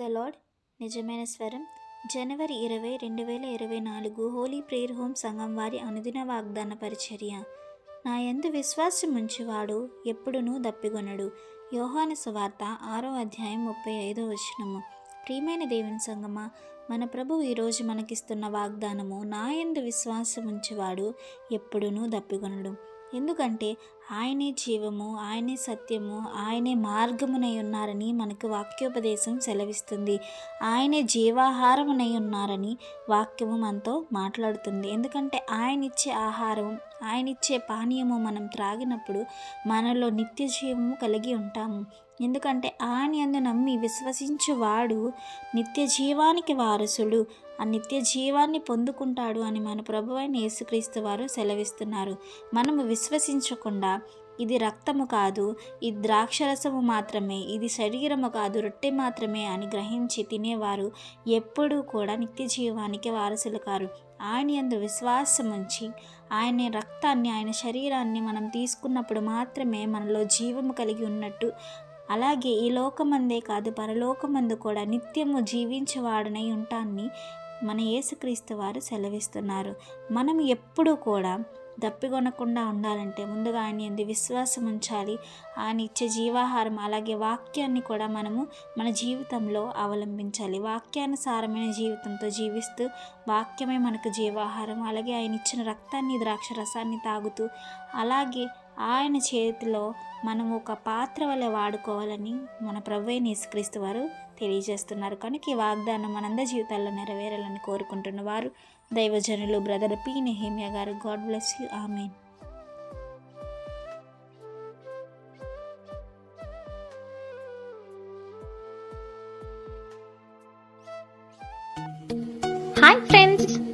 The lord నిజమైన స్వరం. జనవరి ఇరవై రెండు వేల ఇరవై నాలుగు హోలీ ప్రేయర్ హోమ్ సంఘం వారి అనుదిన వాగ్దాన పరిచర్య. నా యందు విశ్వాసం ఉంచివాడు ఎప్పుడునూ దప్పిగొనడు యోహాను సువార్త ఆరో అధ్యాయం ముప్పై ఐదో వచనము. ప్రియమైన దేవుని సంగమా మన ప్రభు ఈరోజు మనకిస్తున్న వాగ్దానము నా యందు విశ్వాసం ఉంచివాడు ఎప్పుడునూ దప్పిగొనడు ఎందుకంటే ఆయనే జీవము ఆయనే సత్యము ఆయనే మార్గమునై ఉన్నారని మనకు వాక్యోపదేశం సెలవిస్తుంది. ఆయనే జీవాహారమునై ఉన్నారని వాక్యము మనతో మాట్లాడుతుంది. ఎందుకంటే ఆయన ఇచ్చే ఆహారం ఆయన ఇచ్చే పానీయము మనం త్రాగినప్పుడు మనలో నిత్య జీవము కలిగి ఉంటాము. ఎందుకంటే ఆయన అందు నమ్మి విశ్వసించువాడు నిత్య జీవానికి వారసుడు ఆ నిత్య జీవాన్ని పొందుకుంటాడు అని మన ప్రభు అయిన యేసుక్రీస్తు వారు సెలవిస్తున్నారు. మనము విశ్వసించకుండా ఇది రక్తము కాదు ఇది ద్రాక్షరసము మాత్రమే ఇది శరీరము కాదు రొట్టె మాత్రమే అని గ్రహించి తినేవారు ఎప్పుడూ కూడా నిత్య జీవానికి వారసులు కారు. ఆయన అందు విశ్వాసం ఉంచి ఆయన రక్తాన్ని ఆయన శరీరాన్ని మనం తీసుకున్నప్పుడు మాత్రమే మనలో జీవము కలిగి ఉన్నట్టు. అలాగే ఈ లోకమందే కాదు పరలోకమందు కూడా నిత్యము జీవించేవాడనై ఉంటాన్ని మన యేసుక్రీస్తు వారు సెలవిస్తున్నారు. మనం ఎప్పుడూ కూడా దప్పికొనకుండా ఉండాలంటే ముందుగా ఆయన ఎందు విశ్వాసం ఉంచాలి. ఆయన ఇచ్చే జీవాహారం అలాగే వాక్యాన్ని కూడా మనము మన జీవితంలో అవలంబించాలి. వాక్యానుసారమైన జీవితంతో జీవిస్తూ వాక్యమే మనకు జీవాహారం. అలాగే ఆయన ఇచ్చిన రక్తాన్ని ద్రాక్ష రసాన్ని తాగుతూ అలాగే ఆయన చేతిలో మనం ఒక పాత్ర వల్ల వాడుకోవాలని మన ప్రభు అయిన యేసుక్రీస్తు వారు తెలియజేస్తున్నారు. కనుక ఈ వాగ్దానం మనందరి జీవితాల్లో నెరవేరాలని కోరుకుంటున్న వారు దైవజనులు బ్రదర్ పి నెహేమియా గారు. God bless you. Amen. Hi friends.